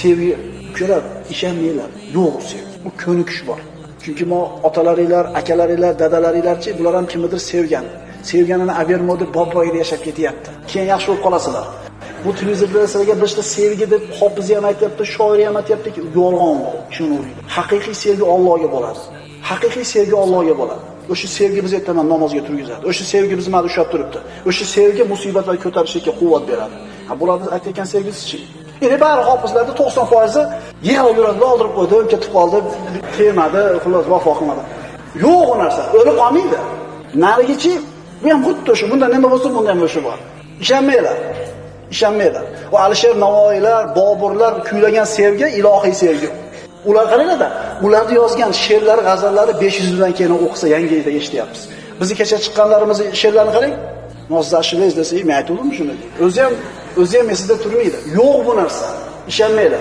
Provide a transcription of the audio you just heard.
sevgi ukalar ishonmanglar yo'q sevgi u ko'nikish bor. Chunki mo otalaringlar akalaringlar dadalaringlarchi bular ham kimnidir sevgan. Sevganini abermo deb boboyida yashab ketyapti. Keyin yaxshi bo'lib qolasizlar. Bu televizorda sizlarga bir ishda sevgi deb hofizi ham aytyapti shoiri ham aytyaptiki yolg'on bu ishonaveringlar haqiqiy sevgi Allohga bo'ladi. Haqiqiy sevgi Allohga bo'ladi. O'sha sevgi bizni ertaman namozga turgizadi. O'sha sevgi bizni mana ushlab turibdi. O'sha sevgi musibatlarni ko'tarishlikka quvvat beradi. Bularni aytayotgan sevgisichi endi bari hofizlarda to'qson foizi yig'lab yuradi oldirib qo'ydim ketib qoldi tegmadi xullas vafo qilmadi yo'q u narsa o'lib qolmaydi narigichi bu ham xuddi o'sha bunda nima bo'lsa bunda ham o'sha bor ishonmanglar ishonmanglar u alisher navoiylar boburlar kuylagan sevgi ilohiy sevgi. Ular qaranglarda ularni yozgan she'rlari g'azallari 500 yildan keyin o'qisa yangi yilda eshityapmiz bizni kecha chiqqanlarimizni she'rlarini qarang eslasa men aytuvdim shuni o'zi ham o'zi ham esida turmaydi yo'q bu narsa ishonmanglar